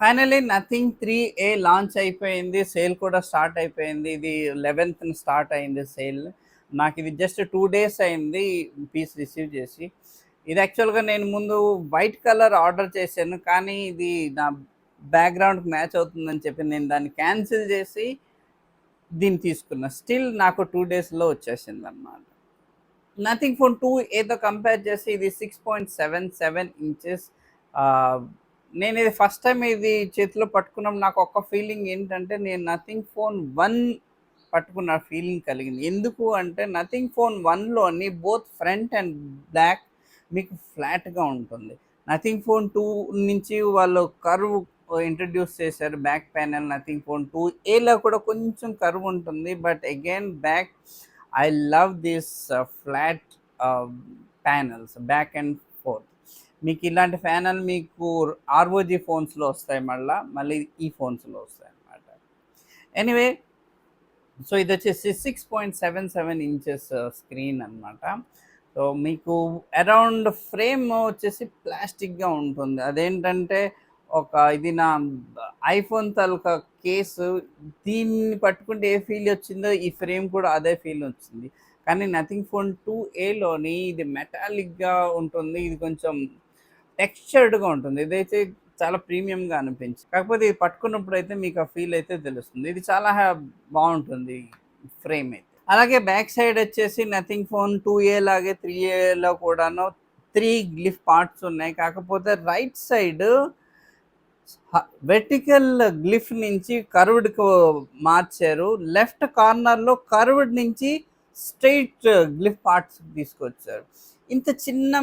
Finally nothing three A launch అయిపోయింది. Sale కూడా start అయిపోయింది. ఇది లెవెన్త్ స్టార్ట్ అయింది సేల్ నాకు ఇది జస్ట్ టూ డేస్ అయింది పీస్ రిసీవ్ చేసి. ఇది యాక్చువల్గా నేను ముందు వైట్ కలర్ ఆర్డర్ చేశాను. కానీ ఇది నా బ్యాక్గ్రౌండ్కి మ్యాచ్ అవుతుందని చెప్పి నేను దాన్ని క్యాన్సిల్ చేసి దీన్ని తీసుకున్నా. స్టిల్ నాకు టూ డేస్లో వచ్చేసింది అన్నమాట. నథింగ్ ఫోన్ టూ ఏదో కంపేర్ చేసి ఇది six point seven seven inches నేను ఇది ఫస్ట్ టైం ఇది చేతిలో పట్టుకున్నాం. నాకు ఒక్క ఫీలింగ్ ఏంటంటే నేను నథింగ్ ఫోన్ వన్ పట్టుకున్న ఫీలింగ్ కలిగింది. ఎందుకు అంటే నథింగ్ ఫోన్ వన్లోని బోత్ ఫ్రంట్ అండ్ బ్యాక్ మీకు ఫ్లాట్గా ఉంటుంది. నథింగ్ ఫోన్ టూ నుంచి వాళ్ళు కర్వ్ ఇంట్రడ్యూస్ చేశారు back panel nothing phone two ఏలో కూడా కొంచెం కర్వ్ ఉంటుంది but again back I love this flat panels back and మీకు ఇలాంటి ప్యానల్ మీకు ఆర్ఓజీ ఫోన్స్లో వస్తాయి మళ్ళీ మళ్ళీ ఈ ఫోన్స్లో వస్తాయి అన్నమాట. ఎనీవే సో ఇది వచ్చేసి six point seven seven inches screen అనమాట సో మీకు అరౌండ్ ఫ్రేమ్ వచ్చేసి ప్లాస్టిక్గా ఉంటుంది. అదేంటంటే ఒక ఇది నా ఐఫోన్ తాలూకా కేసు దీన్ని పట్టుకుంటే ఏ ఫీల్ వచ్చిందో ఈ ఫ్రేమ్ కూడా అదే ఫీల్ వచ్చింది. కానీ నథింగ్ ఫోన్ టూ ఏలోని ఇది మెటాలిక్గా ఉంటుంది. ఇది కొంచెం టెక్స్చర్డ్గా ఉంటుంది. ఇదైతే చాలా ప్రీమియంగా అనిపించింది. కాకపోతే ఇది పట్టుకున్నప్పుడు అయితే మీకు ఆ ఫీల్ అయితే తెలుస్తుంది. ఇది చాలా హ్యా- బాగుంటుంది ఫ్రేమ్ అయితే. అలాగే బ్యాక్ సైడ్ వచ్చేసి నథింగ్ ఫోన్ టూ ఏ లాగే త్రీ ఏలో కూడాను త్రీ గ్లిఫ్ పార్ట్స్ ఉన్నాయి. కాకపోతే రైట్ సైడ్ వెర్టికల్ గ్లిఫ్ నుంచి కర్వ్డ్కి మార్చారు. లెఫ్ట్ కార్నర్లో కర్వ్డ్ నుంచి స్ట్రైట్ గ్లిఫ్ పార్ట్స్ తీసుకొచ్చారు. ఇంత చిన్న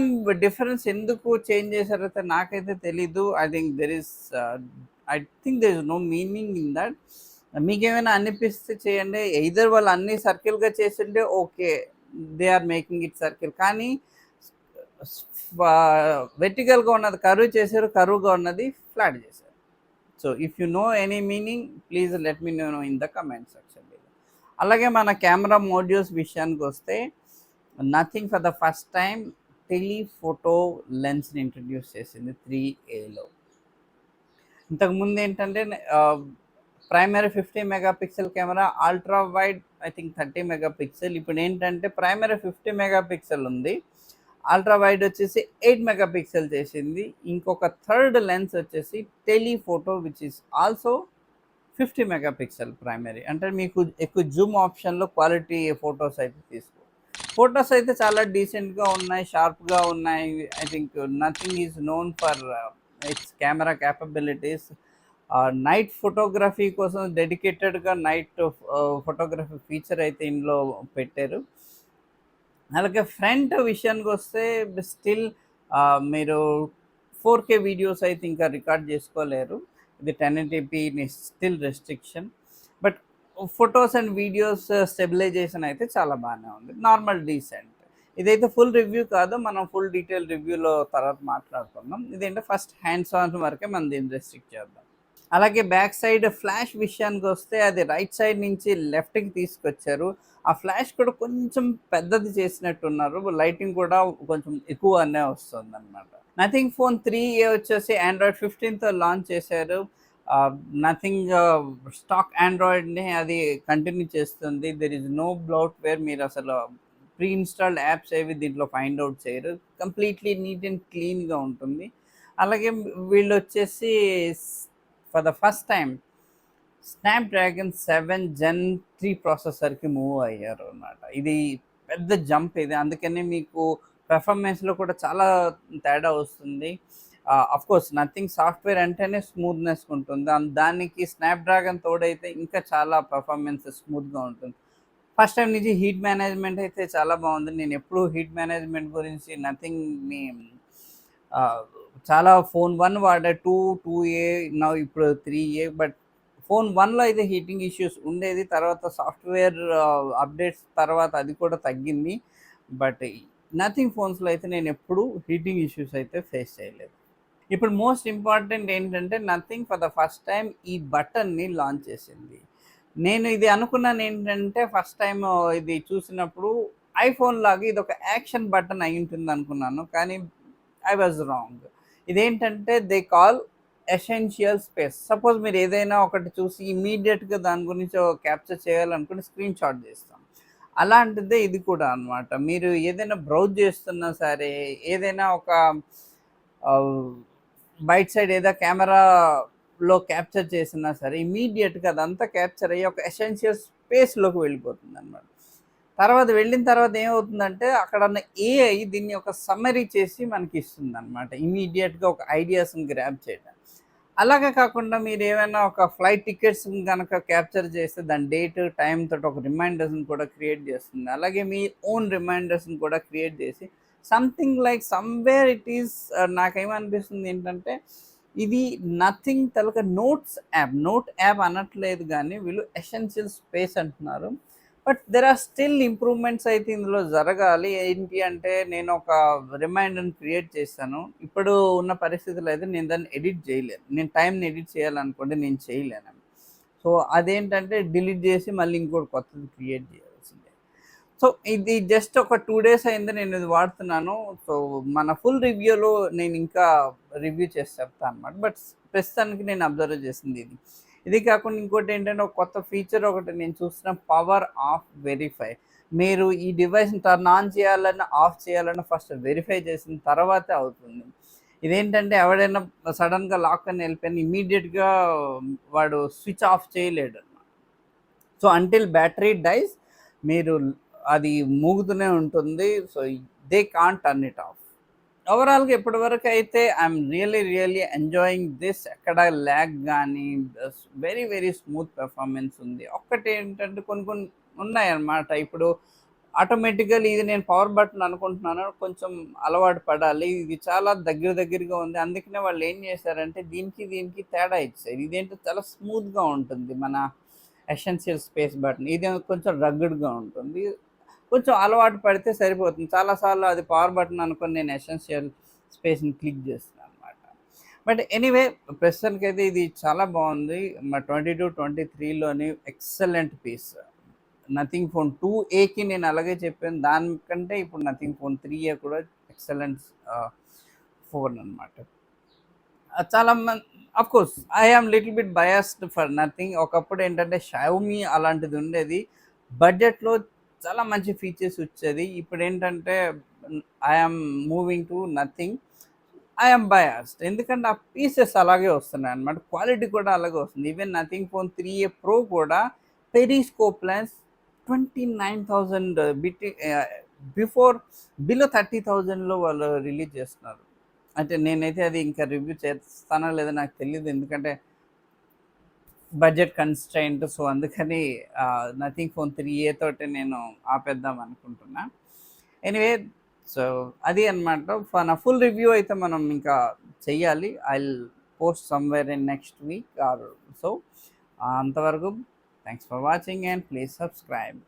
డిఫరెన్స్ ఎందుకు చేంజ్ చేశారైతే నాకైతే తెలీదు. I think there is I think there is no meaning in that మీకేమైనా అనిపిస్తే చేయండి. ఎయిదర్ వాళ్ళు అన్ని సర్కిల్గా చేసిండే okay they are making it circle కానీ వెర్టికల్గా ఉన్నది కరువు చేశారు కరువుగా ఉన్నది ఫ్లాట్ చేశారు. So if you know any meaning please let me know in the comment section అలాగే మన కెమెరా మోడ్యూల్స్ విషయానికి వస్తే nothing for the first time telephoto లెన్స్ని introduce చేసింది త్రీ ఏలో ఇంతకుముందు ఏంటంటే primary fifty mega pixel camera ultra wide I think thirty mega pixel ఇప్పుడు ఏంటంటే ప్రైమరీ ఫిఫ్టీ మెగా పిక్సెల్ ఉంది. అల్ట్రా వైడ్ వచ్చేసి ఎయిట్ మెగా పిక్సెల్ చేసింది. ఇంకొక థర్డ్ లెన్స్ వచ్చేసి telephoto which is also fifty mega pixel primary అంటే మీకు ఎక్కువ జూమ్ ఆప్షన్లో క్వాలిటీ ఫొటోస్ అయితే తీసుకో ఫొటోస్ అయితే చాలా డీసెంట్గా ఉన్నాయి షార్ప్గా ఉన్నాయి. I think nothing is known for its camera capabilities night photography కోసం డెడికేటెడ్గా నైట్ ఫోటోగ్రఫీ ఫీచర్ అయితే ఇందులో పెట్టారు. అలాగే ఫ్రంట్ విషయానికి వస్తే స్టిల్ uh, మీరు ఫోర్ కే వీడియోస్ అయితే ఇంకా రికార్డ్ చేసుకోలేరు. ఇది ten eighty p still restriction photos and videos uh, stabilization అయితే చాలా బాగానే ఉంది. Normal decent. ఇదైతే ఫుల్ రివ్యూ కాదు మనం ఫుల్ డీటెయిల్ రివ్యూలో తర్వాత మాట్లాడుకుందాం. ఇదేంటే ఫస్ట్ హ్యాండ్స్ ఆన్ వరకే మనం దీన్ని రెస్ట్రిక్ట్ చేద్దాం. అలాగే బ్యాక్ సైడ్ ఫ్లాష్ విషయానికి వస్తే అది రైట్ సైడ్ నుంచి లెఫ్ట్కి తీసుకొచ్చారు. ఆ ఫ్లాష్ కూడా కొంచెం పెద్దది చేసినట్టున్నారు. లైటింగ్ కూడా కొంచెం ఎక్కువనే వస్తుంది అనమాట నథింగ్ ఫోన్ త్రీ ఏ వచ్చేసి ఆండ్రాయిడ్ ఫిఫ్టీన్తో లాంచ్ చేశారు. నథింగ్ స్టాక్ ఆండ్రాయిడ్ని అది కంటిన్యూ చేస్తుంది. There is no bloatware మీరు అసలు ప్రీ ఇన్స్టాల్డ్ యాప్స్ ఏవి దీంట్లో ఫైండ్ అవుట్ చేయరు. కంప్లీట్లీ నీట్ అండ్ క్లీన్గా ఉంటుంది. అలాగే వీళ్ళు వచ్చేసి for the first time Snapdragon seven gen three ప్రాసెసర్కి move అయ్యారు అనమాట ఇది పెద్ద జంప్ ఇది. అందుకనే మీకు పెర్ఫార్మెన్స్లో కూడా చాలా తేడా వస్తుంది. కోర్స్ నథింగ్ సాఫ్ట్వేర్ అంటేనే స్మూత్నెస్ ఉంటుంది. అం- దానికి స్నాప్డ్రాగన్ తోడైతే ఇంకా చాలా పర్ఫార్మెన్స్ స్మూత్గా ఉంటుంది. ఫస్ట్ టైం నుంచి హీట్ మేనేజ్మెంట్ అయితే చాలా బాగుంది. నేను ఎప్పుడు హీట్ మేనేజ్మెంట్ గురించి నథింగ్ మీ చాలా ఫోన్ వన్ వాడే టూ టూ ఏ నా ఇప్పుడు త్రీ ఏ బట్ ఫోన్ వన్లో అయితే హీటింగ్ ఇష్యూస్ ఉండేది. తర్వాత సాఫ్ట్వేర్ అప్డేట్స్ తర్వాత అది కూడా తగ్గింది. బట్ నథింగ్ ఫోన్స్లో అయితే నేను ఎప్పుడు హీటింగ్ ఇష్యూస్ అయితే ఫేస్ చేయలేదు. ఇప్పుడు మోస్ట్ ఇంపార్టెంట్ ఏంటంటే nothing for the first time ఈ బటన్ని లాంచ్ చేసింది. నేను ఇది అనుకున్నాను ఏంటంటే ఫస్ట్ టైం ఇది చూసినప్పుడు ఐఫోన్ లాగా ఇది ఒక యాక్షన్ బటన్ అయి ఉంటుంది అనుకున్నాను కానీ ఐ వాజ్ రాంగ్. ఇదేంటంటే they call essential space. Suppose మీరు ఏదైనా ఒకటి చూసి ఇమీడియట్గా దాని గురించి క్యాప్చర్ చేయాలనుకుని స్క్రీన్ షాట్ చేస్తాం. అలాంటిదే ఇది కూడా అన్నమాట. మీరు ఏదైనా బ్రౌజ్ చేస్తున్నా సరే ఏదైనా ఒక బయట సైడ్ ఏదో కెమెరాలో క్యాప్చర్ చేసినా సరే ఇమీడియట్గా అదంతా క్యాప్చర్ అయ్యి ఒక ఎసెన్షియల్ స్పేస్లోకి వెళ్ళిపోతుంది అనమాట తర్వాత వెళ్ళిన తర్వాత ఏమవుతుందంటే అక్కడ ఉన్న ఏఐ దీన్ని ఒక సమ్మరీ చేసి మనకి ఇస్తుంది అనమాట ఇమీడియట్గా ఒక ఐడియాస్ని గ్రాప్ చేయడం అలాగే కాకుండా మీరు ఏమైనా ఒక ఫ్లైట్ టికెట్స్ కనుక క్యాప్చర్ చేస్తే దాని డేట్ టైం తోటి ఒక రిమైండర్స్ని కూడా క్రియేట్ చేస్తుంది. అలాగే మీ ఓన్ రిమైండర్స్ని కూడా క్రియేట్ చేసి something like somewhere it is నాకేమనిపిస్తుంది ఏంటంటే ఇది నథింగ్ తలక నోట్స్ యాప్ నోట్ యాప్ అనట్లేదు కానీ వీళ్ళు ఎసెన్షియల్ స్పేస్ అంటున్నారు. But there are still improvements అయితే ఇందులో జరగాలి. ఏంటి అంటే నేను ఒక రిమైండర్ని క్రియేట్ చేశాను. ఇప్పుడు ఉన్న పరిస్థితులు అయితే నేను దాన్ని ఎడిట్ చేయలేను నేను టైంని ఎడిట్ చేయాలనుకుంటే నేను చేయలేను. సో అదేంటంటే డిలీట్ చేసి మళ్ళీ ఇంకోటి కొత్తది క్రియేట్ చేయాలి. సో ఇది జస్ట్ ఒక టూ డేస్ అయింది నేను ఇది వాడుతున్నాను. సో మన ఫుల్ రివ్యూలో నేను ఇంకా రివ్యూ చేసి చెప్తాను అనమాట బట్ ప్రస్తుతానికి నేను అబ్జర్వ్ చేసింది ఇది. ఇది కాకుండా ఇంకోటి ఏంటంటే ఒక కొత్త ఫీచర్ ఒకటి నేను చూసిన పవర్ ఆఫ్ వెరిఫై మీరు ఈ డివైస్ని టర్న్ ఆన్ చేయాలన్నా ఆఫ్ చేయాలన్నా ఫస్ట్ వెరిఫై చేసిన తర్వాతే అవుతుంది. ఇదేంటంటే ఎవడైనా సడన్గా లాక్ అని వెళ్ళిపోయిన ఇమీడియట్గా వాడు స్విచ్ ఆఫ్ చేయలేడు సో అంటిల్ బ్యాటరీ డైస్ మీరు అది మూగుతూనే ఉంటుంది. So they can't turn it off ఓవరాల్గా ఇప్పటి వరకు అయితే I'm really really enjoying this ఎక్కడ ల్యాగ్ కానీ వెరీ వెరీ స్మూత్ పెర్ఫార్మెన్స్ ఉంది. ఒక్కటి ఏంటంటే కొన్ని కొన్ని ఉన్నాయన్నమాట. ఇప్పుడు ఆటోమేటిక్గా ఇది నేను పవర్ బటన్ అనుకుంటున్నాను. కొంచెం అలవాటు పడాలి. ఇది చాలా దగ్గర దగ్గరగా ఉంది. అందుకనే వాళ్ళు ఏం చేశారంటే దీనికి దీనికి తేడా ఇచ్చారు. ఇదేంటో చాలా స్మూత్గా ఉంటుంది మన ఎసెన్షియల్ స్పేస్ బటన్ ఇది కొంచెం రగ్గుడ్గా ఉంటుంది. కొంచెం అలవాటు పడితే సరిపోతుంది. చాలాసార్లు అది పవర్ బటన్ అనుకుని నేను ఎసెన్షియల్ స్పేస్ని క్లిక్ చేస్తున్నాను అనమాట బట్ ఎనీవే ప్రస్తుతానికి అయితే ఇది చాలా బాగుంది. మా twenty two twenty త్రీలోని excellent piece nothing phone two ఏకి నేను అలాగే చెప్పాను. దానికంటే ఇప్పుడు నథింగ్ ఫోన్ త్రీ ఏ కూడా ఎక్సలెంట్ ఫోన్ అనమాట చాలా మంది of course I am little bit biased for nothing ఒకప్పుడు ఏంటంటే షౌమీ అలాంటిది ఉండేది. బడ్జెట్లో చాలా మంచి ఫీచర్స్ వచ్చేది. ఇప్పుడు ఏంటంటే I'm moving to nothing I'm biased ఎందుకంటే ఆ పీసెస్ అలాగే వస్తున్నాయి అనమాట క్వాలిటీ కూడా అలాగే వస్తుంది. Even nothing phone three A pro కూడా periscope lens twenty nine thousand but before below thirty థౌజండ్లో వాళ్ళు రిలీజ్ చేస్తున్నారు. అంటే నేనైతే అది ఇంకా రివ్యూ చేస్తానో లేదో నాకు తెలియదు ఎందుకంటే బడ్జెట్ కన్స్ట్రైంట్ సో అందుకని నథింగ్ ఫోన్ త్రీ ఏ తోటి నేను ఆపేద్దాం అనుకుంటున్నా. ఎనీవే సో అది అనమాట నా ఫుల్ రివ్యూ అయితే మనం ఇంకా చెయ్యాలి. I post somewhere in next week or so అంతవరకు thanks for watching and please subscribe